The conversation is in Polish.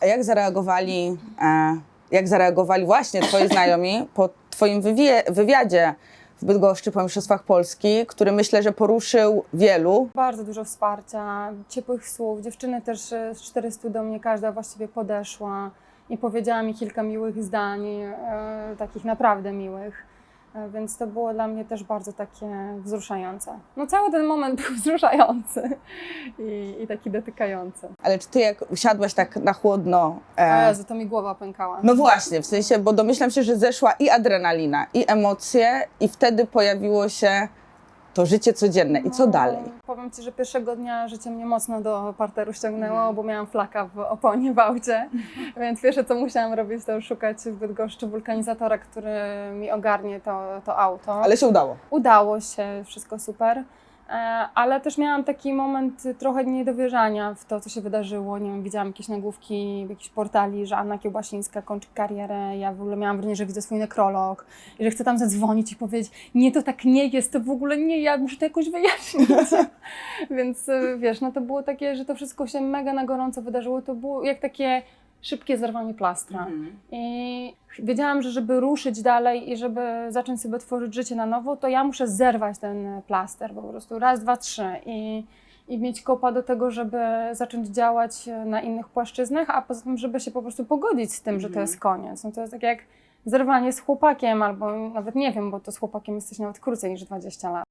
A jak zareagowali, e, jak zareagowali właśnie twoi znajomi po twoim wywiadzie w Bydgoszczy po Mistrzostwach Polski, który myślę, że poruszył wielu. Bardzo dużo wsparcia, ciepłych słów. Dziewczyny też e, z 400 do mnie, każda właściwie podeszła i powiedziała mi kilka miłych zdań, e, takich naprawdę miłych. E, Więc to było dla mnie też bardzo takie wzruszające. No cały ten moment był wzruszający i, i taki dotykający. Ale czy ty jak usiadłaś tak na chłodno... O E, Jezu, to mi głowa pękała. no właśnie, w sensie, bo domyślam się, że zeszła i adrenalina, i emocje i wtedy pojawiło się to życie codzienne. I co No, dalej? Powiem Ci, że pierwszego dnia życie mnie mocno do parteru ściągnęło, bo miałam flaka w oponie w aucie, więc pierwsze co musiałam robić to szukać w Bydgoszczy wulkanizatora, który mi ogarnie to, to auto. Ale się udało. Udało się, wszystko super. E, Ale też miałam taki moment trochę niedowierzania w to, co się wydarzyło. Nie wiem, widziałam jakieś nagłówki w jakichś portali, że Anna Kiełbasińska kończy karierę. Ja w ogóle miałam wrażenie, że widzę swój nekrolog i że chcę tam zadzwonić i powiedzieć, nie, to tak nie jest, to w ogóle nie, ja muszę to jakoś wyjaśnić. Więc e, wiesz, no to było takie, że to wszystko się mega na gorąco wydarzyło. To było jak takie szybkie zerwanie plastra. I wiedziałam, że żeby ruszyć dalej i żeby zacząć sobie tworzyć życie na nowo, to ja muszę zerwać ten plaster po prostu raz, dwa, trzy i, i mieć kopa do tego, żeby zacząć działać na innych płaszczyznach, a poza tym, żeby się po prostu pogodzić z tym, że to jest koniec. No to jest tak jak zerwanie z chłopakiem, albo nawet nie wiem, bo to z chłopakiem jesteś nawet krócej niż 20 lat.